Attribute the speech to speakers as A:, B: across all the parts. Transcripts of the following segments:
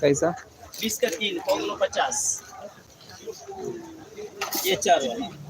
A: कैसा
B: बीस का तीन पौधों पचास ये चार वाला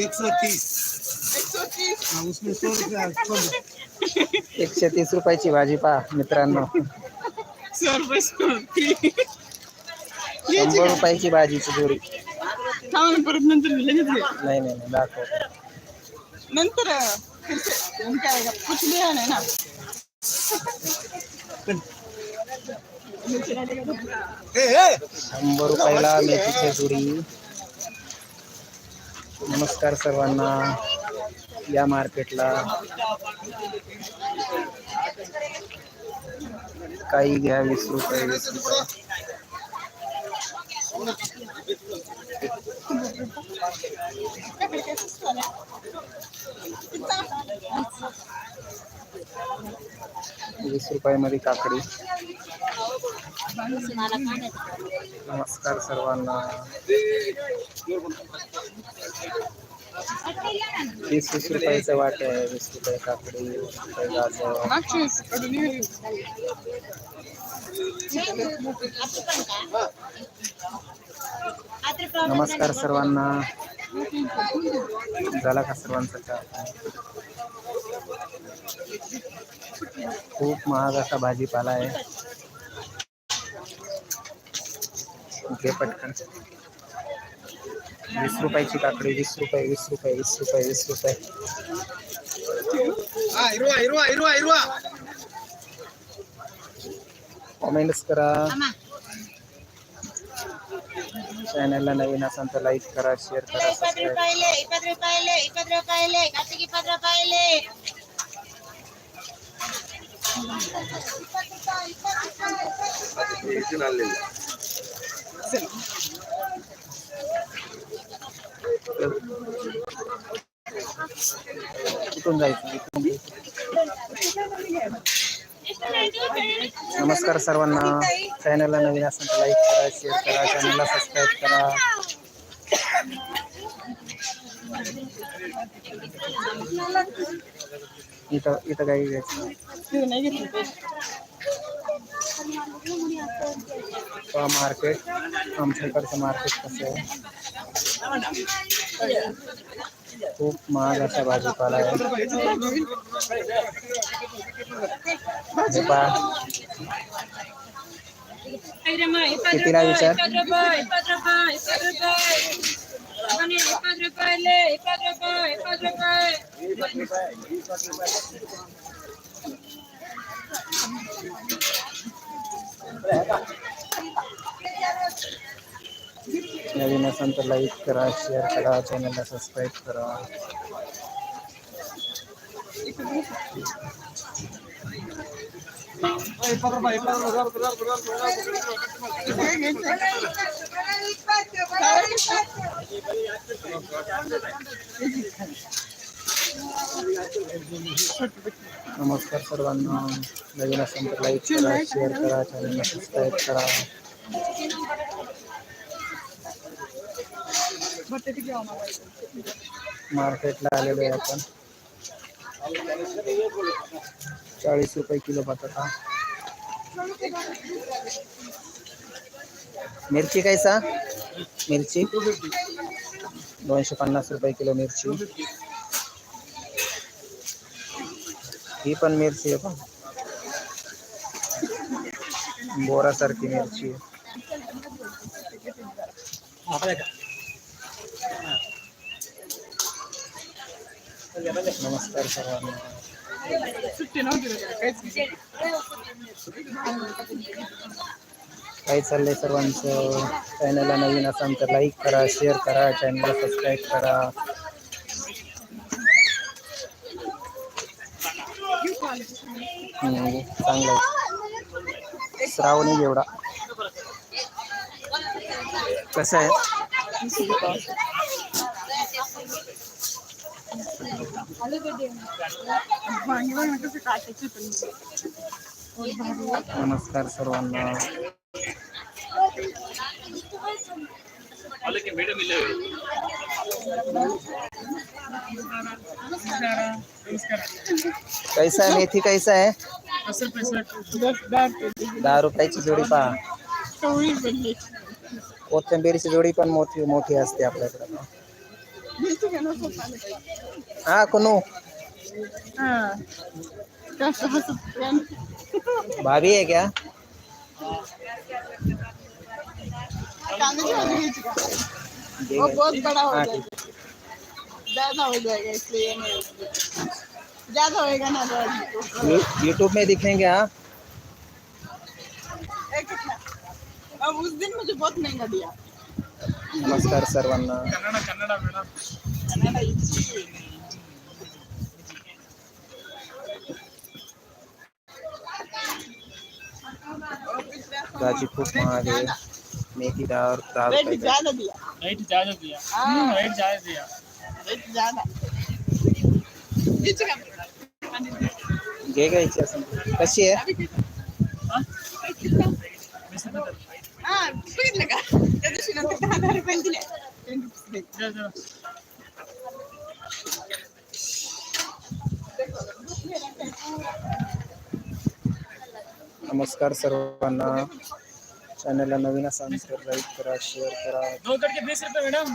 C: एक सौ तीस हाँ, उसमें सौ रुपया कम
A: एकशे तीस रुपयाची भाजी पहा मित्रांनो.
D: सौ रुपये सोडती
A: शंभर रुपयाची भाजीची जोडी.
D: थांब ना, परत नंतर मी लगेच घे.
A: नाही नाही नाही दाखव
D: नंतर कुछ लिहा नाही ना
A: नमस्कार सर्वांना या मार्केटला. काही घ्या वीस रुपये वीस रुपये. वीस रुपयामध्ये काकडी. नमस्कार सर्वांना. वीस वीस रुपयाचं वाटे आहे, वीस रुपये काकडी वीस रुपये नमस्कार सर्वांना. झाला का सर्वांचा चहा? खूप महाग असा भाजीपाला आहे. घे पटकन. वीस रुपयाची काकडी वीस रुपये वीस रुपये वीस रुपये वीस रुपये. कॉमेंट्स करा. चॅनलला नवीन असन तर लाईक करा शेअर करा कुठून जायचं नमस्कार सर्वांना. चॅनलला नवीन लाईक करा शेअर करा चॅनलला सबस्क्राईब करा. इथं इथं मार्केट आमच्या इकडचं मार्केट कसं आहे? खूब महाग असा भाजीपाला आहे कितीला नवीन असेल तर लाईक करा शेअर करा चॅनलला सबस्क्राईब करा नमस्कार सर्वांना नवीन असेल तर लाईक करा शेअर करा चॅनलला सबस्क्राईब करा
D: बटाटे घ्यावं मला.
A: आपण चाळीस रुपये किलो बटाटा। मिरची कैसा? मिरची? दोनशे पन्नास रुपये किलो मिरची। ही पण मिरची आहे पण बोरासारखी मिरची आहे. नमस्कार सर्वांना. काय चाललंय सर्वांचं चॅनलला नवीन असाल तर लाईक करा शेअर करा चॅनलला सबस्क्राईब करा हम्म, चांगलं. श्रावणी घेवडा कसं आहे
D: वांगी बघ ना कसं काटायची पण
A: नमस्कार सर्वांना. कैसा है मेथी? कैसा है
D: दहा रुपये
A: जोडी
D: बनली
A: कोथिंबीरची जोडी पण मोठी असते आपल्याकडे. हा
D: हा.
A: भाभी है क्या?
D: वो बहुत बड़ा हो जाएगा ज़्यादा हो जाएगा इसलिए ज़्यादा होएगा ना तो।
A: यू- यूट्यूब में दिखेंगे हाँ?
D: उस दिन मुझे बहुत महँगा दिया।
A: नमस्कार सर्वांना. भाजी खूप महाग आहे मेथी दहा दहा
D: रेट ज़्यादा दिया.
B: रेट ज़्यादा दिया.
D: हाँ.
B: रेट ज़्यादा दिया.
D: रेट ज़्यादा?
A: घे घ्यायची असेल. कशी आहे?
D: हा? बघितलं का त्या दिवशी नंतर दहा दहा रुपये दिले टेन रुपीज दिले.
A: नमस्कार सर्वांना चॅनलला नवीन तर लाईक करा शेअर करा
B: दो बीस रुपए मैडम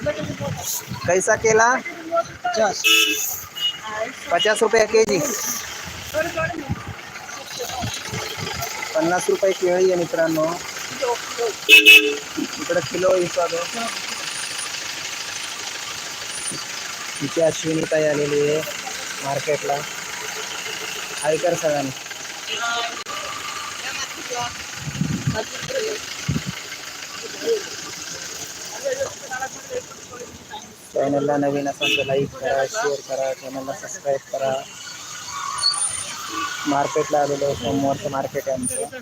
A: कैसा केला? पचास. रुपये के जी पन्नास रुपये केळी आहे मित्रांनो. इकडे किलो हिसाब. इथे अश्विनी ताई आलेली आहे मार्केटला. हाय कर सगळ्यांनी. चॅनलला नवीन असाल तर लाईक करा शेअर करा चॅनलला सबस्क्राईब करा. मार्केटला आलेलो. सोमवारचं मार्केट आहे आमचं.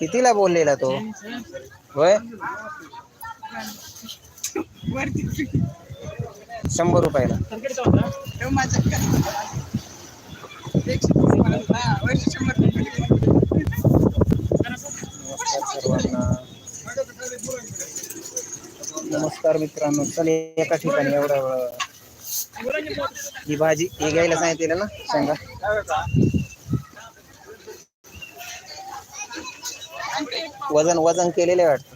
A: कितीला बोललेला तो? होय? शंभर रुपयाला
D: तेव्हा माझ्या एकशे तीस म्हणून. हा, वर्ष शंभर रुपये.
A: नमस्कार सर्वांना नमस्कार मित्रांनो चल एका ठिकाणी एवढं वेळ. ही भाजी ही घ्यायला सांगितलेलं ना सांगा वज़न वज़न केलेलं आहे वाटतं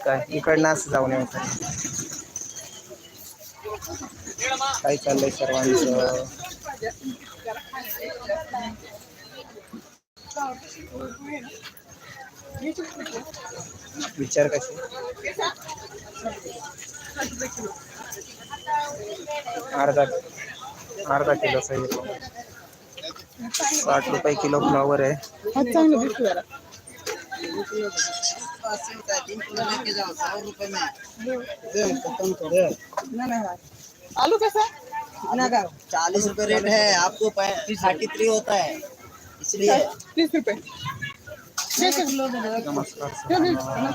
A: काय इकडनं असं जाऊन यायचं काय चाललंय सर्वांचं? विचार कसे अर्धा अर्धा किलो साठ रुपये किलो फ्लॉवर आहे.
D: आलू कैसा
B: चालीस रुपए रेट है आपको थर्टी थ्री होता है इसलिए।
D: तीस रुपये
A: नमस्कार सर्वांना.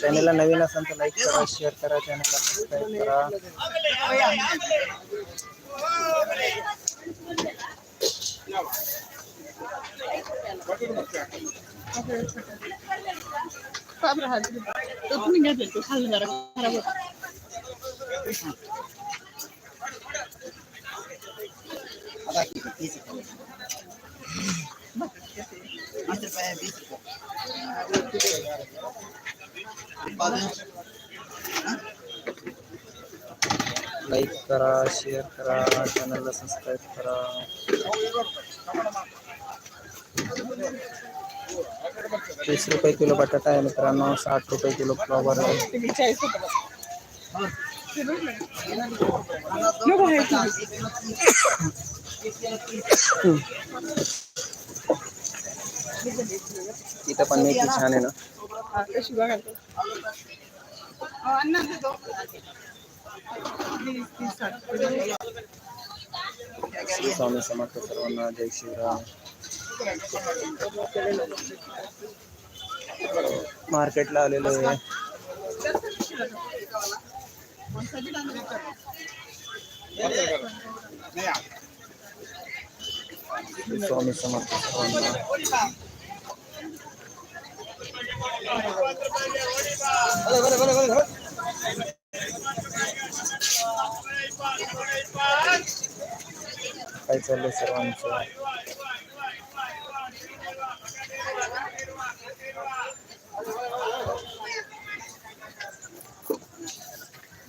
A: चॅनलला नवीन असेल तर लाईक करा शेअर करा चॅनलला सबस्क्राईब करा।
D: पाच राहा तो तुम्ही घेतले तो खाली जरा खराब होता
A: लाईक करा शेअर करा चॅनलला सबस्क्राईब करा तीस रुपये किलो बटाटा आहे मित्रांनो, साठ रुपये किलो फ्लॉवर
D: की.
A: तिथं पण मेथी छान ना
D: हा.
A: स्वामी समर्थ सर्वांना जय शिवराम आहे. स्वामी समर्थ काय चाललंय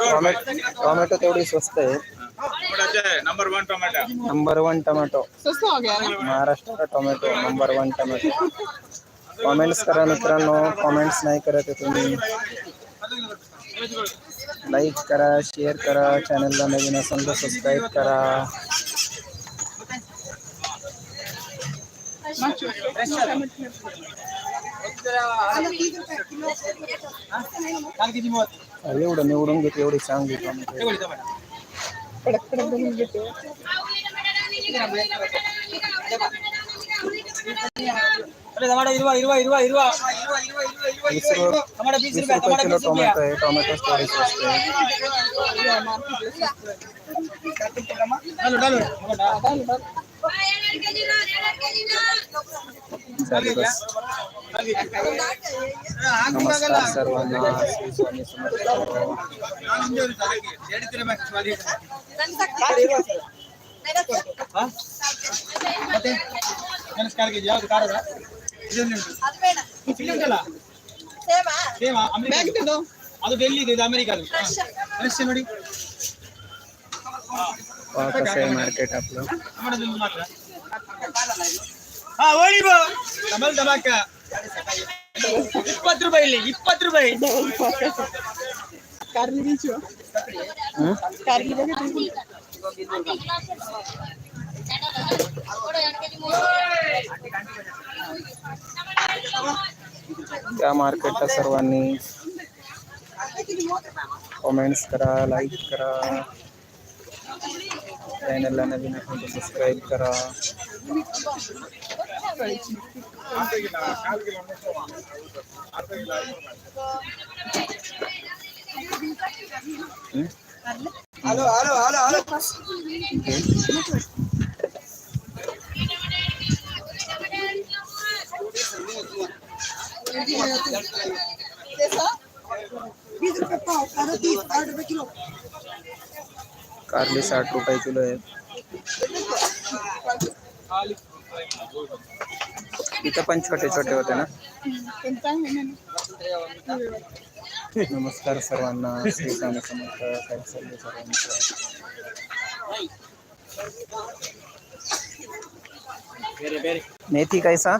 A: टोमॅटो टोमॅटो तेवढी स्वस्त आहे
C: नंबर वन टमाटर
A: नंबर वन टोमॅटो
D: हो
A: महाराष्ट्र का tomato number one tomato comments करा मित्रांनो कॉमेंट्स नाही करत तुम्ही लाईक करा शेअर करा चॅनलला नवीन असेल तर सबस्क्राईब करा
D: मागच्या वेळेस काय म्हटलं?
A: एवढं निवडून घेते एवढी चांगली टोमॅटो
D: कडक कडक बनवून घेतो
A: वीस रुपये वीस रुपये। किलो टोमॅटो आहे चालेल बस। नमस्कार सर्वांना श्री स्वामी समर्थ
D: ಇಲ್ಲಿ ಉಂಟಲ್ಲ? ಸೇವಾ?
C: ಅದು ಡೆಲ್ಲಿ ಇದೆ? ಇದು ಅಮೆರಿಕ ಫ್ರೆಶ್ ನೋಡಿ.
A: ಮಾರ್ಕೆಟ್
C: ಅಪ್ಲ ಮಾತ್ರ. ಹಾ ಓಡಿ ಡಬಲ್ ದಬಾಕ ಇಪ್ಪತ್ತು ರೂಪಾಯಿ ಇಲ್ಲಿ ಇಪ್ಪತ್ತು ರೂಪಾಯಿ.
D: ಕಾರ್ಗಿ ಬೀಚು. ಕಾರ್ಗಿ
A: ಬಗ್ಗೆ
D: कारली बघा तुम्ही.
A: त्या मार्केटला सर्वांनी कमेंट्स करा लाईक करा चॅनलला नवीन असेल तर सबस्क्राईब करा हं?
B: हेलो हेलो हेलो हेलो
A: कारली साठ रुपये किलो इथं पण छोटे छोटे होते ना. नमस्कार सर्वांना समर्थ काय सर्वांचं. मेथी कैसा?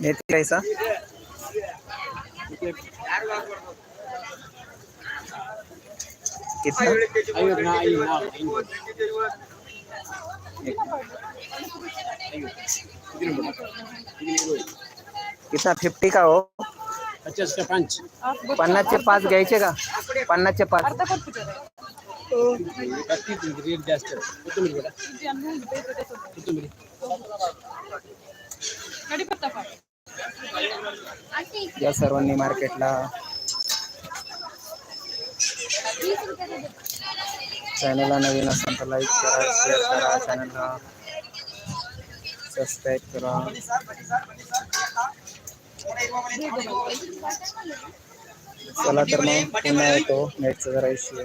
A: मेथी कैसा? कितना कितना फिफ्टी का हो।
C: पचास का पाँच।
A: पाच घ्यायचे का पन्नासचे पाच
C: रेट जास्त कोथिंबीर बेटा। कोथिंबीर
D: कढीपत्ता
A: या सर्वांनी मार्केटला चॅनलला नवीन असेल तर लाईक करा शेअर करा चॅनलला सबस्क्राईब करा. चला तो मग, पुन्हा येतो. नेटचा जरा इश्यू